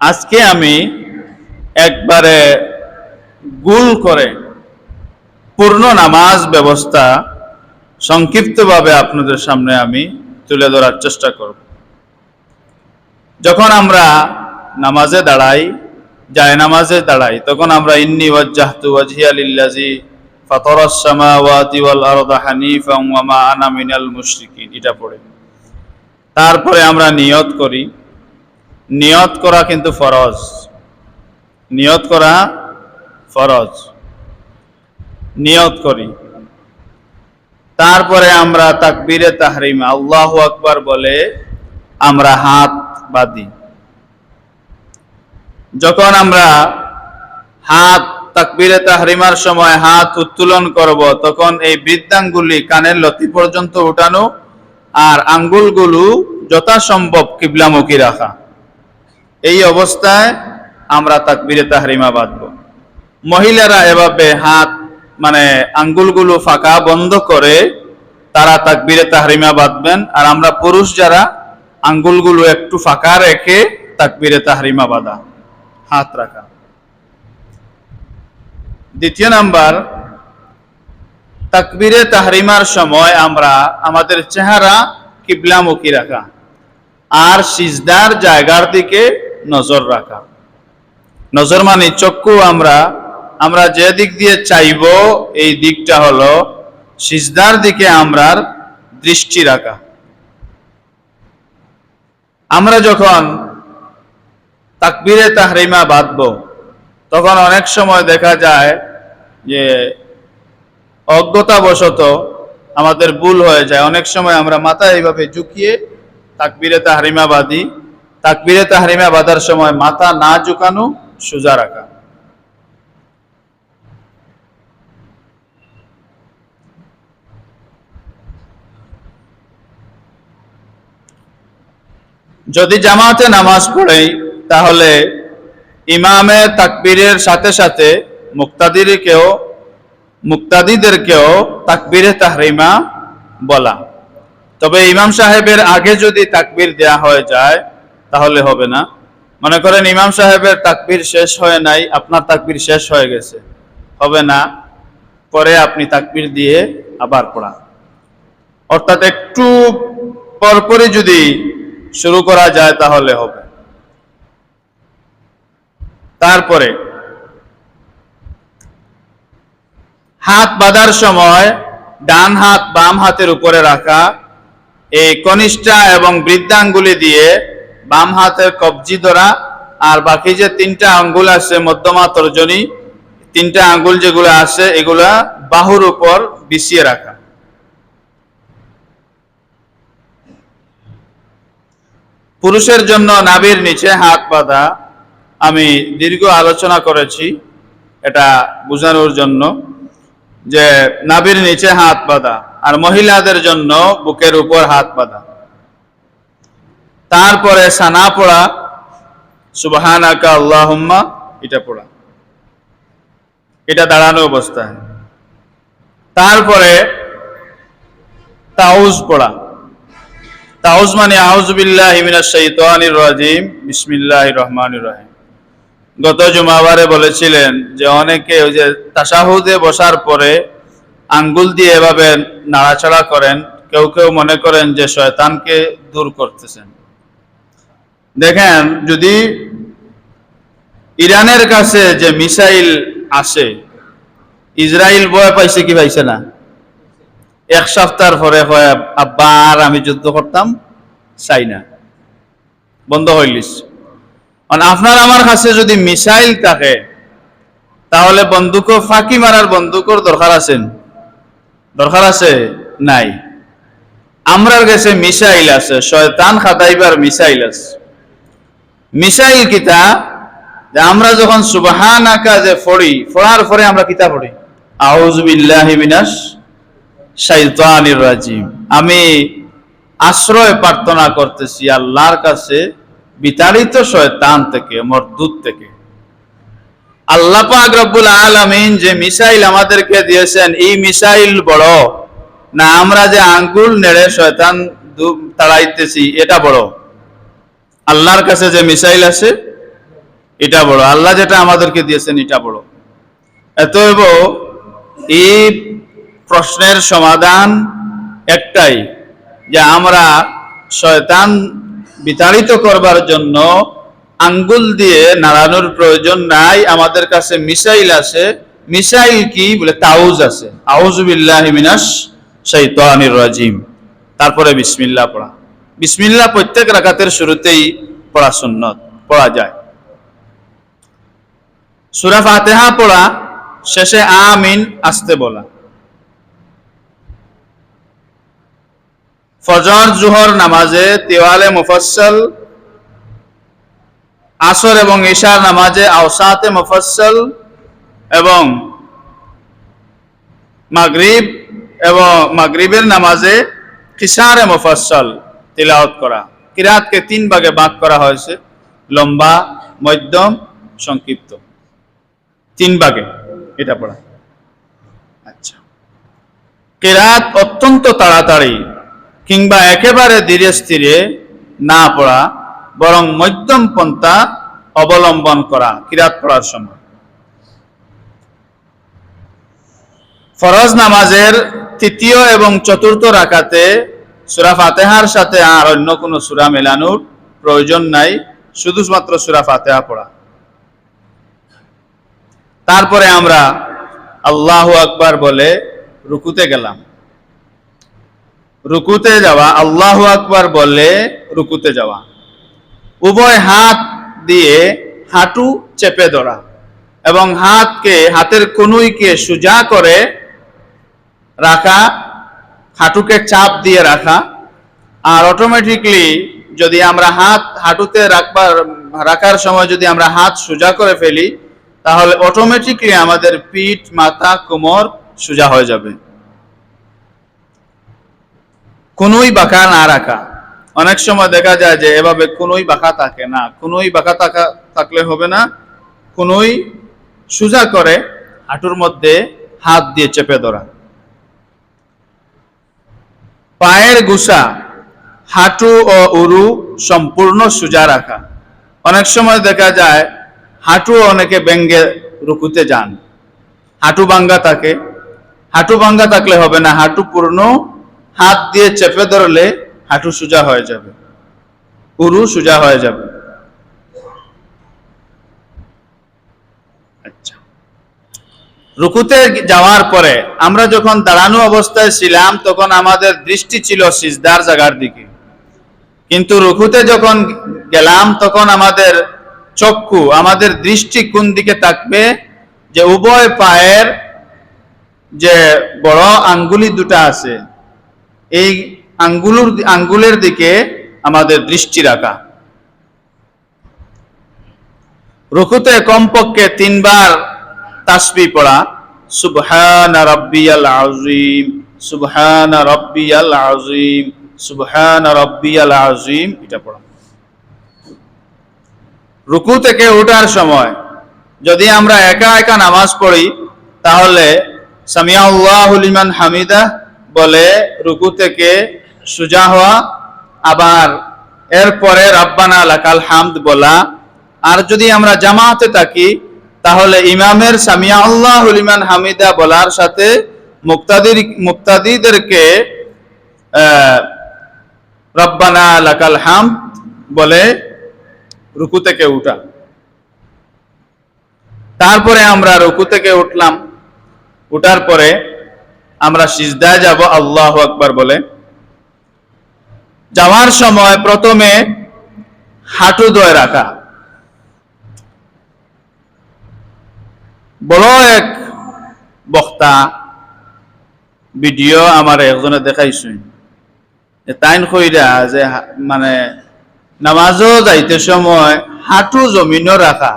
আজকে আমি একবারে গুল করে পূর্ণ নামাজ ব্যবস্থা সংক্ষিপ্তভাবে আপনাদের সামনে আমি তুলে ধরার চেষ্টা করব। যখন আমরা নামাজে দাঁড়াই যায় নামাজে দাঁড়াই, তখন আমরা ইন্নি ওয়াজ্জাহতু ওয়াজহিয়া লিল্লাজি ফাতারাস সামাওয়াতি ওয়াল আরদা হানিফাম ওয়া মা আনা মিনাল মুশরিকিন। এটা পড়ে। তারপরে আমরা নিয়ত করি নিয়ত করা কিন্তু ফরজ। নিয়ত করা ফরজ। নিয়ত করি। তারপরে আমরা তাকবীরে তাহরিম, আল্লাহ আকবার বলে আমরা হাত বাঁধি। যখন আমরা হাত তাকবীরে তাহরিমার সময় হাত উত্তোলন করব, তখন এই বৃদ্ধাঙ্গুলি কানের লতি পর্যন্ত উঠানো আর আঙ্গুলগুলো যথাসম্ভব কিবলামুখী রাখা। এই অবস্থায় আমরা তাকবীরে তাহরিমা বাঁধব। মহিলারা এভাবে হাত মানে আঙ্গুলগুলো ফাঁকা বন্ধ করে তারা তাকবীরে তাহরিমা বাঁধবেন, আর আমরা পুরুষ যারা আঙ্গুলগুলো একটু ফাঁকা রেখে তাকবীরে তাহরিমা বাঁধা। হাত রাখা। দ্বিতীয় নাম্বার, তাকবীরে তাহরিমার সময় আমরা আমাদের চেহারা কিবলামুখী রাখা। আর সিজদার জায়গার দিকে নজর রাখা। নজর মানে চক্ষু আমরা আমরা যে দিক দিয়ে চাইব, এই দিকটা হলো সিজদার দিকে আমরা দৃষ্টি রাখা। আমরা যখন তাকবীরে তাহরিমা বাঁধব, তখন অনেক সময় দেখা যায় যে অজ্ঞতাবশত আমাদের ভুল হয়ে যায়। অনেক সময় আমরা মাথা এইভাবে ঝুঁকিয়ে তাকবীরে তাহরিমা বাঁধি। তাকবীরে তাহরিমা বাঁধার সময় মাথা না ঝুঁকানো, সোজা রাখা। যদি জামাতে নামাজ পড়েই তাহলে ইমামে তাকবীরের সাথে সাথে মুক্তাদিরকেও, মুক্তাদিদেরকেও তাকবীরে তাহরিমা বলা। তবে ইমাম সাহেবের আগে যদি তাকবীর দেয়া হয়ে যায় তাহলে হবে না। মনে করেন ইমাম সাহেবের তাকবীর শেষ হয়ে নাই, আপনার তাকবীর শেষ হয়ে গেছে। হবে না, পরে আপনি তাকবীর দিয়ে আবার পড়া অর্থাৎ একটু পরপরই যদি শুরু করা যায় তাহলে হবে। তারপরে, হাত বাঁধার সময় ডান হাত বাম হাতের উপরে রাখা, এই কনিষ্ঠা এবং বৃদ্ধাঙ্গুলি দিয়ে বাম হাতের কবজি ধরা আর বাকি যে তিনটা আঙ্গুল আছে, মধ্যমা, তর্জনী, তিনটা আঙ্গুল যেগুলো আছে, এগুলা বাহুর উপর বিছিয়ে রাখা। পুরুষের জন্য নাভির নিচে হাত বাঁধা, আমি দীর্ঘ আলোচনা করেছি এটা বোঝানোর জন্য, যে নাভির নিচে হাত বাঁধা, আর মহিলাদের জন্য বুকের উপর হাত বাঁধা। তারপরে সানা পড়া সুবাহান আকা আল্লাহম্মা, এটা পড়া। এটা দাঁড়ানো অবস্থায়। তারপরে তাউজ পড়া। তাউজ মানে আউজবিল্লাহ মিনাশ শাইতানির রাজিম। বিসমিল্লাহির রহমানির রহিম। গত জুমাবারে বলেছিলেন যে অনেকে ওই যে তাসাহুদে বসার পরে আঙ্গুল দিয়ে এভাবে নাড়াচাড়া করেন, কেউ কেউ মনে করেন যে শয়তানকে দূর করতেছেন। দেখেন, যদি ইরানের কাছে যে মিসাইল আসে ইসরায়েল ভয় পাইছে কি পাইছে না? এক সপ্তাহ পরে আর আমি যুদ্ধ করতাম চাই না বন্ধ হইলিস আপনার আমার কাছে যদি মিসাইল থাকে, তাহলে বন্দুক ফাঁকি মারার বন্দুকর দরকার আছেন দরকার আছে? নাই। আমরার কাছে মিসাইল আছে, শয়তান খাতাইবার মিসাইল আছে। মিসাইল কিতা যে আমরা যখন সুবাহান আকা যে পড়ি, পড়ার পরে আমরা কিতা পড়ি? আউজ বিল্লাহি মিনাশ শাইতানির রাজিম। আমি আশ্রয় প্রার্থনা করতেছি আল্লাহর কাছে, বিতাড়িত শয়তান থেকে, মরদুত থেকে। আল্লাহ পাক রব্বুল আলামিন যে মিসাইল আমাদেরকে দিয়েছেন, এই মিসাইল বড়। না, আমরা যে আঙ্গুল নেড়ে শয়তান তাড়াইতেছি, এটা বড়। আল্লাহর কাছে যে মিসাইল আছে এটা বড়। আল্লাহ যেটা আমাদেরকে দিয়েছেন, এটা বড়। এতএব এই প্রশ্নের সমাধান একটাই, যে আমরা শয়তান বিতাড়িত করবার জন্য আঙ্গুল দিয়ে নাড়ানোর প্রয়োজন নাই, আমাদের কাছে মিসাইল আছে মিসাইল কি? বলে তাউজ আছে আউজ বিল্লাহি মিনাশ শাইতানির রাজিম। তারপরে বিসমিল্লাহ পড়া। বিসমিল্লাহ প্রত্যেক রাকাতের শুরুতেই পড়া সুন্নত, পড়া যায়। সূরা ফাতিহা পড়া, শেষে আমিন আসতে বলা। ফজর, জোহর নামাজে তেওয়ালে মুফাসসাল, আসর এবং ঈশার নামাজে আওসাতে মুফাসসাল এবং মাগরিব এবং মাগরিবের নামাজে কিসারে মুফাসসাল। তিলাওয়াত করা। কিরাতকে তিন ভাগে ভাগ করা হয়েছে। লম্বা, মধ্যম, সংক্ষিপ্ত। তিন ভাগে এটা পড়া। আচ্ছা। কিরাত অত্যন্ত তাড়াতাড়ি কিংবা একেবারে ধীরে স্থিরে না পড়া, বরং মধ্যম পন্থা অবলম্বন করা কিরাত পড়ার সময়। ফরজ নামাজের তৃতীয় এবং চতুর্থ রাকাতে সুরা ফাতেহার সাথে আর অন্য কোনো সুরা মেলানোর প্রয়োজন নাই, শুধুমাত্র সুরা ফাতেহা পড়া। তারপরে আমরা আল্লাহ আকবার বলে রুকুতে গেলাম। রুকুতে যাওয়া, আল্লাহ আকবার বলে রুকুতে যাওয়া। উভয় হাত দিয়ে হাঁটু চেপে ধরা এবং হাতকে, হাতের কনুইকে সোজা করে রাখা হাঁটুকে চাপ দিয়ে রাখা আর অটোমেটিকলি যদি আমরা হাত, হাঁটুতে রাখবার, রাখার সময় যদি আমরা হাত সোজা করে ফেলি, তাহলে অটোমেটিকলি আমাদের পিঠ, মাথা, কোমর সোজা হয়ে যাবে। কোনোই বাঁকা না রাখা। অনেক সময় দেখা যায় যে এভাবে কোনোই বাঁকা থাকে না। কোনোই বাঁকা থাকা, থাকলে হবে না। কোনোই সোজা করে হাঁটুর মধ্যে হাত দিয়ে চেপে ধরা। পায়ের গুসা হাঁটু ও উরু সম্পূর্ণ সোজা রাখা। অনেক সময় দেখা যায় হাঁটু অনেকে ব্যঙ্গে রুকুতে যান। হাঁটু ভাঙ্গা থাকে। হাঁটু ভাঙ্গা থাকলে হবে না, হাঁটু পূর্ণ, হাত দিয়ে চেপে ধরলে হাঁটু সোজা হয়ে যাবে। উরু সোজা হয়ে যাবে। আচ্ছা। রুকুতে যাওয়ার পরে আমরা যখন দাঁড়ানো অবস্থায় ছিলাম, তখন আমাদের দৃষ্টি ছিল সিজদার জায়গার দিকে। কিন্তু রুকুতে যখন গেলাম, তখন আমাদের চক্ষু, আমাদের দৃষ্টি কোন দিকে থাকবে, যে উভয় পায়ের যে বড় আঙ্গুলি দুটা আছে, এই আঙ্গুলুর, আঙ্গুলের দিকে আমাদের দৃষ্টি রাখা। রুকুতে কমপক্ষে তিনবার তাসবি পড়া, সুবহান রাব্বিয়াল আযীম, সুবহান রাব্বিয়াল আযীম, সুবহান রাব্বিয়াল আযীম, এটা পড়া। রুকু থেকে ওঠার সময় যদি আমরা একা একা নামাজ পড়ি, তাহলে সামিয়াল্লাহু লিমান হামিদা বলে রুকু থেকে সুজা হওয়া, আবার এরপরে রাব্বানা লাকাল হামদ বলা, আর যদি আমরা জামাতে থাকি তাহলে ইমামের সামিয়া আল্লাহ লিমান হামিদা বলার সাথে মুক্তাদির, মুক্তাদিদেরকে রব্বানা লাকাল হামদ বলে রুকু থেকে উঠা। তারপরে আমরা রুকু থেকে উঠলাম। উঠার পরে আমরা সিজদায় যাব, আল্লাহ আকবার বলে। যাওয়ার সময় প্রথমে হাঁটু দয় রাখা। বড় এক বক্তা ভিডিও আমার একজনে দেখাইছুন যে তাইন কইরা যে মানে নামাজও যাইতে সময় হাঁটু জমিনও রাখা।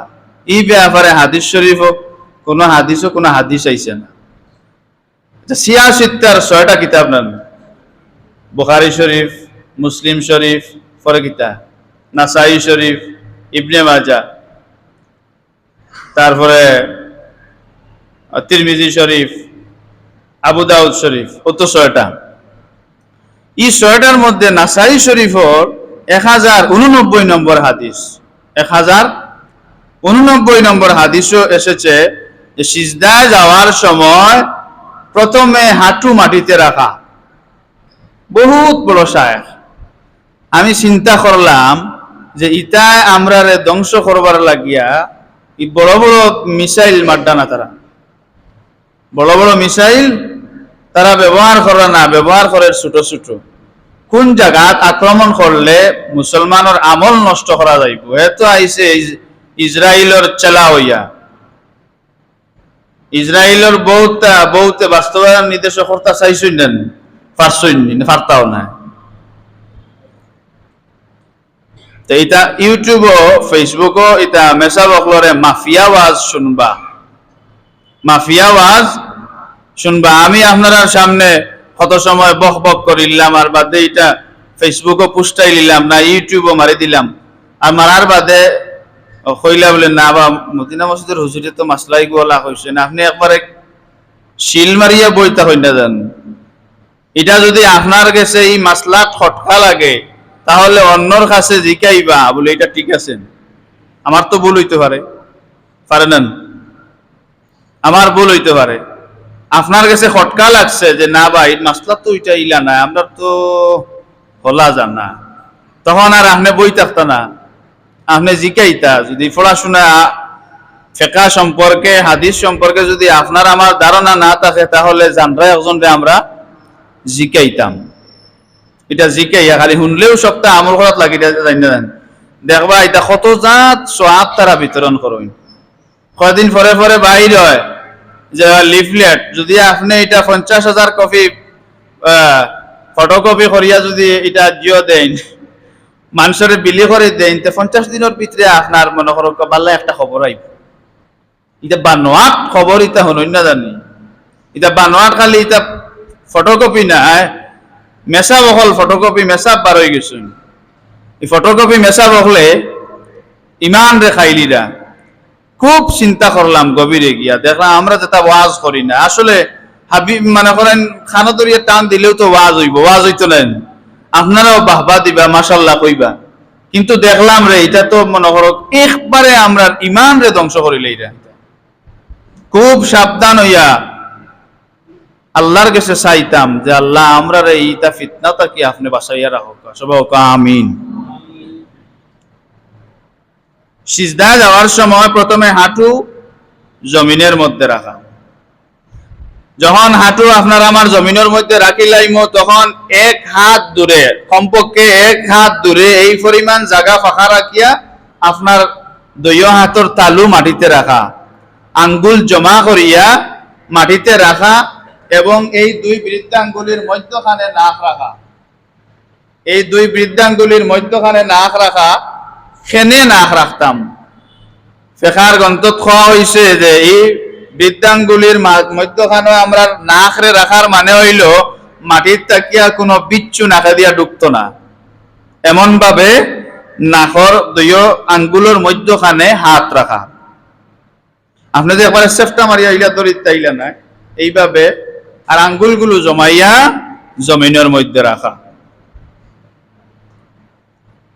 এই ব্যাপারে হাদিস শরীফ কোনো হাদিসও, কোনো হাদিস আইছে না। সিয়াসিত্তার ছয়টা কিতাব নেন বুখারি শরীফ, মুসলিম শরীফ, পরে কিতা? নাসাই শরীফ, ইবনে মাজা তারপরে তিরমিজি শরীফ, আবু দাউদ শরীফ অত ছয়টা। এই ছয়টার মধ্যে নাসাই শরীফর এক হাজার উননব্বই নম্বর হাদিস, এক হাজার উননব্বই নম্বর হাদিসও এসেছে যে সিজদায় যাওয়ার সময় প্রথমে হাঁটু মাটিতে রাখা। বহুত বড় শায়েখ। আমি চিন্তা করলাম যে ইটায় আমরা ধ্বংস করবার লাগিয়া বড় বড় মিসাইল মাড্ডা না তারা বড় বড় মিসাইল তারা ব্যবহার করে না, ব্যবহার করে ছোট ছোট। কোন জায়গাত আক্রমণ করলে মুসলমানের আমল নষ্ট করা যাইব? এত ইজ- ইসরায়েলের চেলা হইয়া। ইসরায়েলের বহুত বহুত বাস্তবায়ন নির্দেশ কর্তা চাইছই নেন পারছই পারতাও না তো এটা ইউটিউবও ফেসবুকও এটা মেসা বকলরে মাফিয়া ওয়াজ শুনবা। মাফিয়া ওয়াজ। শুনবা, আমি আপনার সামনে কত সময় বক বক করিলাম আর বাদে এটা ফেসবুকও পুস্টাই নিলাম, না ইউটিউবও মারি দিলাম। আর মারার বাদে কইলা বলে, না বা, মদিনা মসজিদের হুজুরে তো মাসলাই গোলা হয়েছে না, আপনি একবারে শিল মারিয়া বইতা হই না যান। এটা যদি আপনার কাছে এই মাসলা খটকা লাগে, তাহলে অন্যর কাছে জিকাইবা, বলে এটা ঠিক আছে। আমার তো ভুল হইতে পারে। পারে না। আমার ভুল হইতে পারে। আপনার কাছে খটকা লাগছে যে, না ভাই, মাসলা তো ওইটা ইলা না, আমরা তো হলা যান না। তখন আর আপনি বই থাকতো না। আপনি জিকাইতা, যদি পড়াশোনা ফেকা সম্পর্কে, হাদিস সম্পর্কে যদি আপনার আমার ধারণা না থাকে, তাহলে জানরা একজনরে আমরা জিকাইতাম। এটা জিকাইয়া খালি শুনলেও সপ্তাহ আমল করাত লাগি দেখবা এটা কত জাত সোয়াব তারা বিতরণ করুন। কয়দিন পরে পরে বাহির হয়। যে লিফলেট। যদি আপনি এটা পঞ্চাশ হাজার কপি ফটোকপি করিয়া যদি এটা জিও দেন, মানুষের বিলি করে দেন, তে পঞ্চাশ দিনের ভিতরে আপনার মনে করো পাল্লা একটা খবর আইব। এটা বানোয়াট খবর ইটা হনই না জানি। এটা বানোয়াট খালি এটা ফটোকপি না মেসা বহল ফটোকপি মেসা বার হয়ে গেছেন। এই ফটোকপি মেসা বহলে ইমান রে খাইলিরা। খুব চিন্তা করলাম গভীরে গিয়া। দেখলাম আমরা যেটা ওয়াজ করি না। আসলে হাবিব মানে করেন খানা দরিয়া টান দিলেও তো ওয়াজ হইব, ওয়াজ হইতো নেন আপনারাও বাহবা দিবা মাসাল্লাহ কইবা। কিন্তু দেখলাম রে, এটা তো মনে করো, একবারে আমরা ইমান রে ধ্বংস করিলে এটা খুব সাবধান হইয়া আল্লাহর কাছে চাইতাম যে, আল্লাহ, আমরা রে ইটা ফিতনাটা কি আপনি বাসাইয়া রাখো। সবাই আমিন। সিজদা যাওয়ার সময় প্রথমে হাঁটু জমিনের মধ্যে রাখা। যখন হাঁটু আপনার আমার জমিনের মধ্যে রাখিলাইম, তখন এক হাত দূরে, কমপক্ষে এক হাত দূরে এই পরিমাণ জায়গা ফাঁকা রাখিয়া আপনার দৈয় হাতর তালু মাটিতে রাখা। আঙ্গুল জমা করিয়া মাটিতে রাখা এবং এই দুই বৃদ্ধাঙ্গুলির মধ্যখানে নাক রাখা। এই দুই বৃদ্ধাঙ্গুলির মধ্যখানে নাক রাখা খেনে নাক রাখতাম ফেখার গন্তত খোয়া হয়েছে যে, এই বৃদ্ধাঙ্গুলির মা- মধ্যখানে আমরা নাকরে রাখার মানে হইল মাটির তাকিয়া কোনো বিচ্ছু নাকে দিয়া ঢুকতো না। এমন ভাবে নাকর দুই আঙ্গুলের মধ্যখানে হাত রাখা আপনি যে একবারে সেফটা মারিয়া ইলা দরিত তাইলা না এইভাবে আর আঙ্গুলগুলো জমাইয়া জমিনের মধ্যে রাখা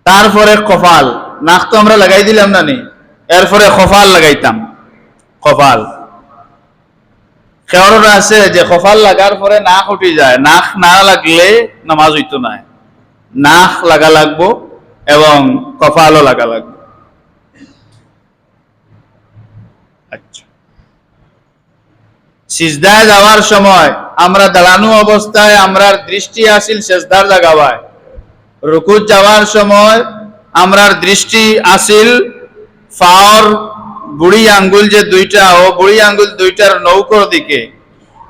তারপরে কপাল। নাক তো আমরা লাগাই দিলাম না নি? এরপরে কপাল লাগাইতাম। কেওয়ার আছে যে কপাল লাগার পরে নাক উঠি যায়। নাক না লাগলে নামাজ হইতো না। নাক লাগা লাগবো এবং কপালও লাগা লাগবে। আচ্ছা। সিজদায় যাওয়ার সময় আমরা দাঁড়ানো অবস্থায় আমরা দৃষ্টি আসিল সেজদার জাগাবায়। রুকুত যাওয়ার সময় আমরার দৃষ্টি আসিল, ফাওর, বুড়ি আঙ্গুল যে দুইটা ও বুড়ি আঙ্গুল দুইটার নৌকর দিকে।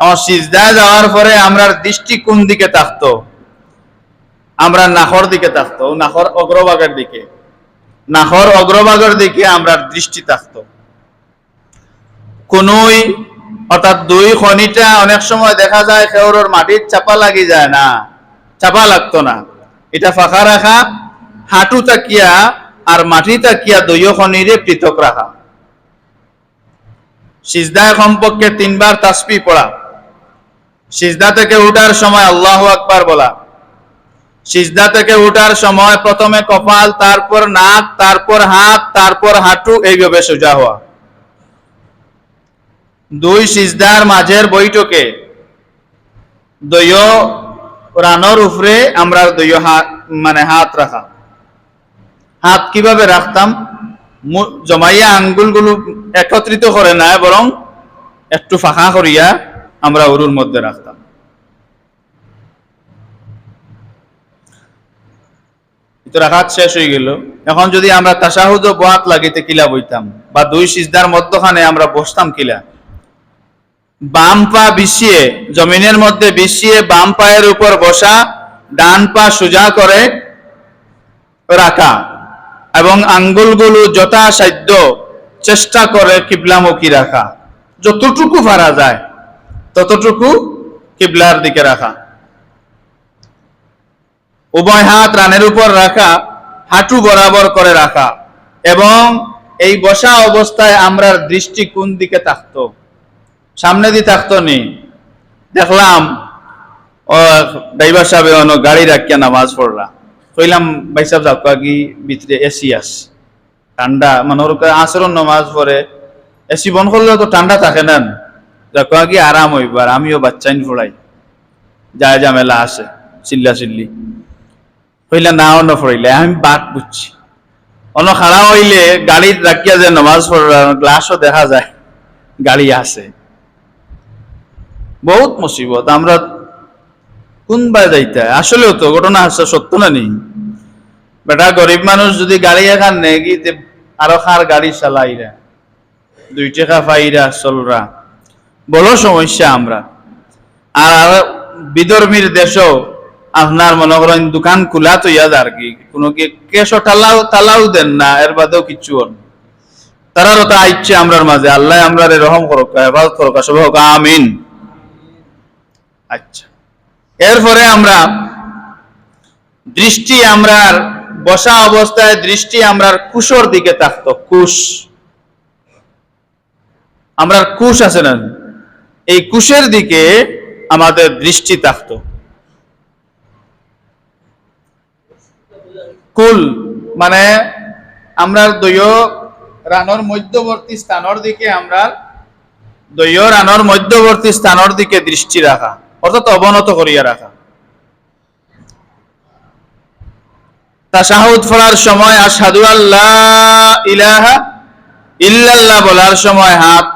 আমার সিজদায় যাওয়ার পরে আমরার দৃষ্টি কোন দিকে থাকতো আমরা নাখর দিকে থাকতো নাখর অগ্রভাগের দিকে। নাখর অগ্রভাগের দিকে আমরার দৃষ্টি থাকতো কোনই, অর্থাৎ দুই খনিটা অনেক সময় দেখা যায় খেউরোর মাটির চাপা লাগি যায় না, চাপা লাগতো না। এটা ফাঁকা রাখা হাঁটু তাকিয়া আর মাটি তাকিয়া দুই খনিরে পৃথক রাখা সিজদায় কমপক্ষে তিনবার তাসবি পড়া সিজদা থেকে উঠার সময় আল্লাহ আকবার বলা। সিজদা থেকে ওঠার সময় প্রথমে কপাল তারপর নাক তারপর হাত তারপর হাঁটু এইভাবে সোজা হওয়া দুই সিজদার মাঝের বৈঠকে দৈয় রানোর উপরে আমরা দৈয় হাত মানে হাত রাখা হাত কীভাবে রাখতাম? জমাইয়া আঙ্গুলগুলো একত্রিত করে না বরং একটু ফাঁকা করিয়া আমরা উরুর মধ্যে রাখতাম। রাখাত শেষ হয়ে গেল। এখন যদি আমরা তাসাহুদ বাত লাগিতে কিলা বইতাম, বা দুই সিজদার মধ্যখানে আমরা বসতাম কিলা, বাম পা বিছিয়ে, জমিনের মধ্যে বিছিয়ে বাম পায়ের উপর বসা, ডান পা সোজা করে রাখা এবং আঙ্গুলগুলো যথাসাধ্য চেষ্টা করে কিবলামুখী রাখা। যতটুকু পারা যায়, ততটুকু কিবলার দিকে রাখা। উভয় হাত রানের উপর রাখা, হাঁটু বরাবর করে রাখা এবং এই বসা অবস্থায় আমরা দৃষ্টি কোন দিকে থাকতো, সামনে দিয়ে থাকতো নি। দেখলাম ড্রাইভার সাহেব গাড়ি রাখিয়া নামাজ পড়লা। কইলাম, ভাই সাহেব, যাও কি ভিতরে এসি আস ঠান্ডা মানে আচরণ নামাজ পড়ে। এসি বন্ধ করলে তো ঠান্ডা থাকে না। যাও কি আরাম হইবার আমিও বাচ্চাইন ফোড়াই যায় ঝামেলা আছে, চিল্লা চিল্লি। হইলে না, অন্য ফড়াইলে আমি বাদ বুঝছি। অন্য খাড়া হইলে গাড়ি রাখিয়া যে নামাজ পড়া, গ্লাসও দেখা যায়, গাড়ি আছে। বহুত মুসিবত, আমরা কোনবা যাইতে? আসলেও তো, ঘটনা আছে সত্য না নেই? বেটা, গরিব মানুষ যদি গাড়ি এখান নেই আরও খার গাড়ি চালাইরা দুই টাকা পাইরা চলরা বড় সমস্যা আমরা। আর বিধর্মীর দেশও আপনার মনে করেন দোকান খোলা তো ইয়াদ আর কি। কোনো কি কেশও তালাও দেন না, এর বাদেও কিচ্ছু হন। তারারও তা ইচ্ছে আমরার মাঝে। আল্লাহ আমরা রহম করক, হেফাজত করক সব হোক আমিন। আচ্ছা। এরপরে আমরা দৃষ্টি আমরার বসা অবস্থায় দৃষ্টি আমরার কুশর দিকে থাকতো কুশ। আমরার কুশ আছে না? এই কুশের দিকে আমাদের দৃষ্টি থাকতো কুল মানে আমরা দৈয় রানর মধ্যবর্তী স্থানের দিকে আমরা দৈয় রানর মধ্যবর্তী স্থানের দিকে দৃষ্টি রাখা। অর্থাৎ অবনত করিয়া রাখা। তাশাহুদ পড়ার সময়, আশহাদু আল্লাহ ইলাহা ইল্লাল্লাহ বলার সময় হাত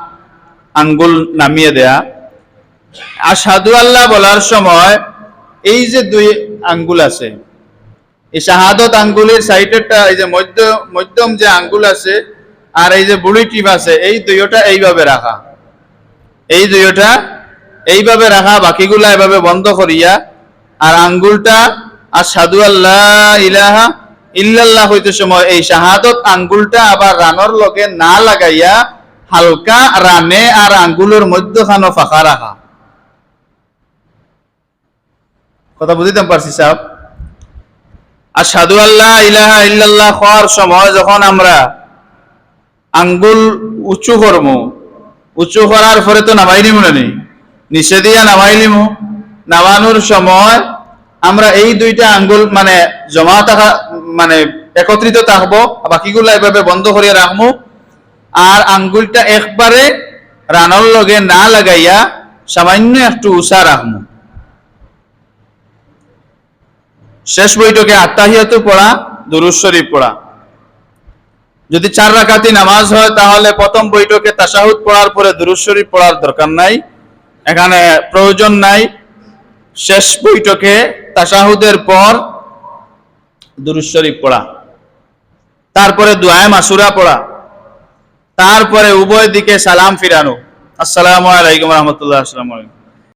আঙ্গুল নামিয়ে দেয়া। আশহাদু আল্লাহ বলার সময় এই যে দুই আঙ্গুল আছে, এই শাহাদত আঙ্গুলের সাইডেরটা, এই যে মধ্য, মধ্যম যে আঙ্গুল আছে আর এই যে বুড়ি টিপ আছে, এই দুইটা এইভাবে রাখা। এই দুইটা এইভাবে রাখা, বাকিগুলা এভাবে বন্ধ করিয়া, আর আঙ্গুলটা আর সাধু আল্লাহ ইলাহা ইল্লাল্লাহ হইতে সময়, এই শাহাদত আঙ্গুলটা আবার রানর লগে না লাগাইয়া হালকা রানে আর আঙ্গুলের মধ্যখানো ফাঁকা রাখা। কথা বুঝিতাম পারছি সাহেব আর সাধু আল্লাহ ইলাহা ইল্লাল্লাহ হওয়ার সময় যখন আমরা আঙ্গুল উঁচু করব উঁচু করার পরে তো নামাই নিব না নি নিচে দিয়া নামাই নিব নামানোর সময় আমরা এই দুইটা আঙ্গুল মানে জমা থাকা মানে একত্রিত থাকব বাকিগুলো এভাবে বন্ধ করিয়া রাখব আর আঙ্গুলটা একবারে রানর লগে না লাগাইয়া সামান্য একটু উষা রাখব শেষ বৈঠকে আত্মাহিয়াত পড়া দুরুজ শরীফ পড়া। যদি চার রাকাতি নামাজ হয়, তাহলে প্রথম বৈঠকে তাশাহুদ পড়ার পরে দুরুজ শরীফ পড়ার দরকার নাই। এখানে প্রয়োজন নাই। শেষ বৈঠকে তাসাহুদের পর দুরুশ শরীফ পড়া। তারপরে দুয়ায় মাসুরা পড়া। তারপরে উভয় দিকে সালাম ফিরানো। আসসালামু আলাইকুম রহমতুল্লাহ আসসালামু আলাইকুম